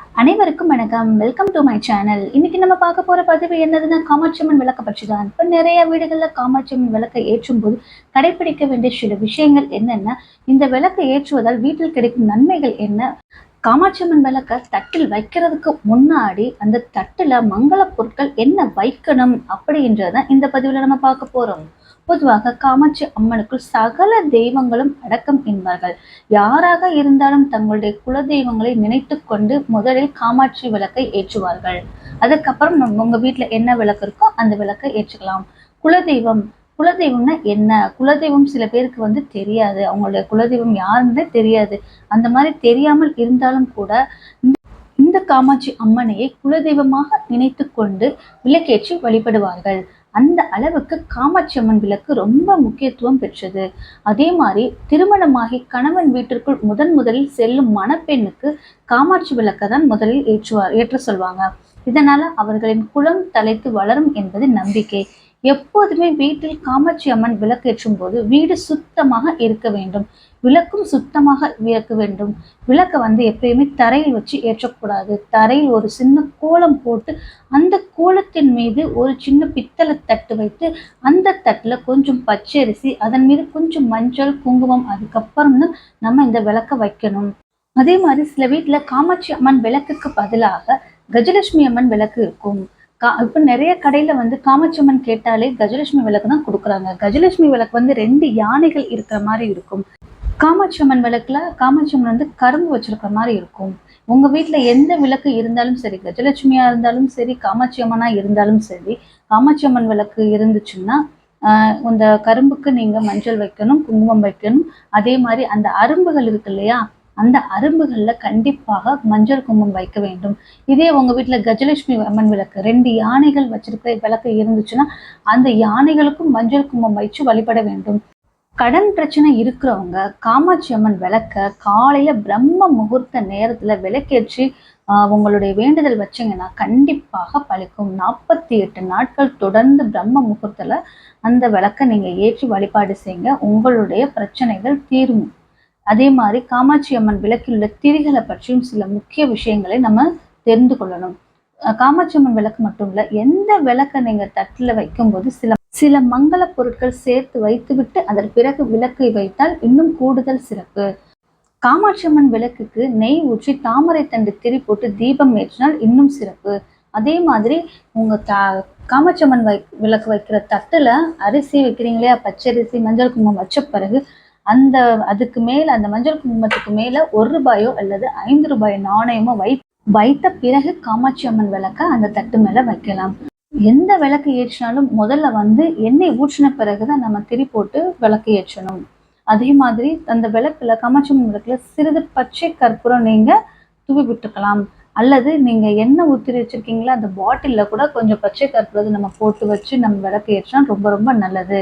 அனைவருக்கும் வணக்கம். Welcome to my channel இன்னைக்கு நம்ம பார்க்க போற பதிவு என்னதுன்னா காமாட்சியம்மன் விளக்க பற்றி தான். இப்போ நிறைய வீடுகள்ல காமாட்சியம்மன் விளக்கை ஏற்றும் போது கடைபிடிக்க வேண்டிய சில விஷயங்கள் என்னென்ன இந்த விளக்கை ஏற்றுவதால் வீட்டில் கிடைக்கும் நன்மைகள் என்ன? காமாட்சியம்மன் விளக்க தட்டில் வைக்கிறதுக்கு முன்னாடி அந்த தட்டுல மங்கள பொருட்கள் என்ன வைக்கணும் அப்படின்றத இந்த பதிவில் நம்ம பார்க்க போறோம். பொதுவாக காமாட்சி அம்மனுக்குள் சகல தெய்வங்களும் அடக்கம் என்பார்கள். யாராக இருந்தாலும் தங்களுடைய குல தெய்வங்களை நினைத்து கொண்டு முதலில் காமாட்சி விளக்கை ஏற்றுவார்கள். அதுக்கப்புறம் நம்ம உங்க வீட்டுல என்ன விளக்கு இருக்கோ அந்த விளக்கை ஏற்றுக்கலாம். குலதெய்வம் குலதெய்வம்னா என்ன? குலதெய்வம் சில பேருக்கு வந்து தெரியாது. அவங்களுடைய குலதெய்வம் யாருன்னு தெரியாது. அந்த மாதிரி தெரியாமல் இருந்தாலும் கூட இந்த காமாட்சி அம்மனையை குலதெய்வமாக நினைத்து கொண்டு விளக்கேற்றி வழிபடுவார்கள். அந்த அளவுக்கு காமாட்சி அம்மன் விளக்கு ரொம்ப முக்கியத்துவம் பெற்றது. அதே மாதிரி திருமணமாகி கணவன் வீட்டிற்குள் முதன் முதலில் செல்லும் மணப்பெண்ணுக்கு காமாட்சி விளக்கை தான் முதலில் ஏற்றுவார் ஏற்ற சொல்வாங்க. இதனால அவர்களின் குலம் தலைத்து வளரும் என்பது நம்பிக்கை. எப்போதுமே வீட்டில் காமாட்சி அம்மன் விளக்கேற்றும் போது வீடு சுத்தமாக இருக்க வேண்டும். விளக்கும் சுத்தமாக விளக்க வேண்டும். விளக்கை வந்து எப்பயுமே தரையில் வச்சு ஏற்றக்கூடாது. தரையில் ஒரு சின்ன கோலம் போட்டு அந்த கோலத்தின் மீது ஒரு சின்ன பித்தளை தட்டு வைத்து அந்த தட்டில் கொஞ்சம் பச்சரிசி அதன் மீது கொஞ்சம் மஞ்சள் குங்குமம் அதுக்கப்புறம் தான் நம்ம இந்த விளக்கை வைக்கணும். அதே மாதிரி சில வீட்டில் காமாட்சி அம்மன் விளக்குக்கு பதிலாக கஜலட்சுமி அம்மன் விளக்கு இருக்கும். கா இப்போ நிறைய கடையில் வந்து காமச்சம்மன் கேட்டாலே கஜலட்சுமி விளக்கு தான் கொடுக்குறாங்க. கஜலட்சுமி விளக்கு வந்து ரெண்டு யானைகள் இருக்கிற மாதிரி இருக்கும். காமாட்சி அம்மன் விளக்குல காமாட்சி அம்மன் வந்து கரும்பு வச்சிருக்கிற மாதிரி இருக்கும். உங்க வீட்டில் எந்த விளக்கு இருந்தாலும் சரி கஜலட்சுமியா இருந்தாலும் சரி காமாட்சி அம்மனா இருந்தாலும் சரி காமாட்சி அம்மன் விளக்கு இருந்துச்சுன்னா இந்த கரும்புக்கு நீங்க மஞ்சள் வைக்கணும் குங்குமம் வைக்கணும். அதே மாதிரி அந்த அரும்புகள் இருக்கு இல்லையா அந்த அரும்புகள்ல கண்டிப்பாக மஞ்சள் குங்குமம் வைக்க வேண்டும். இதே உங்க வீட்டுல கஜலட்சுமி அம்மன் விளக்கு ரெண்டு யானைகள் வச்சிருக்கிற விளக்கு இருந்துச்சுன்னா அந்த யானைகளுக்கும் மஞ்சள் குங்குமம் வைச்சு வழிபட வேண்டும். கடன் பிரச்சனை இருக்கிறவங்க காமாட்சி அம்மன் விளக்க காலையில பிரம்ம முகூர்த்த நேரத்துல விளக்கேற்றி உங்களுடைய வேண்டுதல் வச்சிங்கன்னா கண்டிப்பாக பழிக்கும். நாற்பத்தி எட்டு நாட்கள் தொடர்ந்து பிரம்ம முகூர்த்தில் அந்த விளக்க நீங்க ஏற்றி வழிபாடு செய்யுங்க. உங்களுடைய பிரச்சனைகள் தீரும். அதே மாதிரி காமாட்சி அம்மன் விளக்கில் உள்ள திரிகளை பற்றியும் சில முக்கிய விஷயங்களை நம்ம தெரிந்து கொள்ளணும். காமாட்சி அம்மன் விளக்கு மட்டும் இல்ல எந்த விளக்கை நீங்க தட்டுல வைக்கும்போது சில சில மங்கள பொருட்கள் சேர்த்து வைத்துவிட்டு அதன் பிறகு விளக்கை வைத்தால் இன்னும் கூடுதல் சிறப்பு. காமாட்சி அம்மன் விளக்குக்கு நெய் ஊற்றி தாமரை தண்டு திரி போட்டு தீபம் ஏற்றினால் இன்னும் சிறப்பு. அதே மாதிரி உங்க தா காமாட்சி அம்மன் வை விளக்கு வைக்கிற தட்டுல அரிசி வைக்கிறீங்களே பச்சரிசி மஞ்சள் குங்குமம் வச்ச பிறகு அந்த அதுக்கு மேல அந்த மஞ்சள் குங்குமத்துக்கு மேல ஒரு ரூபாயோ அல்லது ஐந்து ரூபாய் நாணயமோ வை வைத்த பிறகு காமாட்சி அம்மன் விளக்க அந்த தட்டு மேல வைக்கலாம். எந்த விளக்கு ஏற்றினாலும் முதல்ல வந்து எண்ணெய் ஊற்றின பிறகுதான் நம்ம திரி போட்டு விளக்கு ஏற்றணும். அதே மாதிரி அந்த விளக்குல காமாட்சி அம்மன் விளக்குல சிறிது பச்சை கற்பூரம் நீங்க தூவி விட்டுக்கலாம். அல்லது நீங்க என்ன ஊற்றி வச்சிருக்கீங்களோ அந்த பாட்டிலில் கூட கொஞ்சம் பச்சை கற்பூரத்தை நம்ம போட்டு வச்சு நம்ம விளக்கு ஏற்றினா ரொம்ப ரொம்ப நல்லது.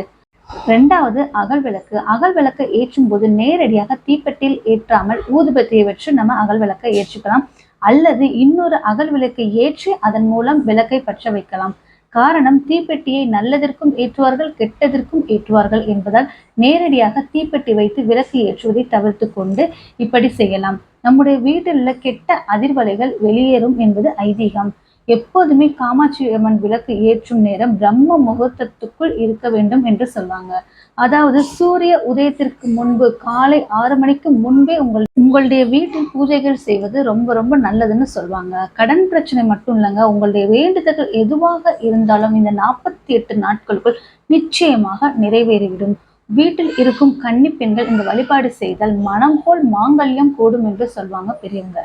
ரெண்டாவது அகல் விளக்கு. அகல் விளக்கை ஏற்றும் போது நேரடியாக தீப்பெட்டியில் ஏற்றாமல் ஊதுபத்தியை வச்சு நம்ம அகல் விளக்கை ஏற்றிக்கலாம். அல்லது இன்னொரு அகல் விளக்கை ஏற்றி அதன் மூலம் விளக்கை பற்ற வைக்கலாம். காரணம் தீப்பெட்டியை நல்லதற்கும் ஏற்றுவார்கள் கெட்டதற்கும் ஏற்றுவார்கள் என்பதால் நேரடியாக தீப்பெட்டி வைத்து விளக்கு ஏற்றுவதை தவிர்த்து கொண்டு இப்படி செய்யலாம். நம்முடைய வீட்டில் உள்ள கெட்ட அதிர்வலைகள் வெளியேறும் என்பது ஐதீகம். எப்போதுமே காமாட்சி அம்மன் விளக்கு ஏற்றும் நேரம் பிரம்ம முகூர்த்தத்துக்குள் இருக்க வேண்டும் என்று சொல்லுவாங்க அதாவது சூரிய உதயத்திற்கு முன்பு காலை ஆறு மணிக்கு முன்பே உங்கள் உங்களுடைய வீட்டில் பூஜைகள் செய்வது ரொம்ப ரொம்ப நல்லதுன்னு சொல்லுவாங்க கடன் பிரச்சனை மட்டும் இல்லைங்க உங்களுடைய வேண்டுதல்கள் எதுவாக இருந்தாலும் இந்த நாற்பத்தி எட்டு நாட்களுக்குள் நிச்சயமாக நிறைவேறிவிடும். வீட்டில் இருக்கும் கன்னி பெண்கள் இந்த வழிபாடு செய்தால் மனம் போல் மாங்கல்யம் கூடும் என்று சொல்லுவாங்க பெரியவங்க.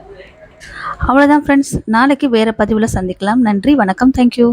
அவ்வளோதான் ஃப்ரெண்ட்ஸ் நாளைக்கு வேறு பதிவில் சந்திக்கலாம். நன்றி வணக்கம். தேங்க்யூ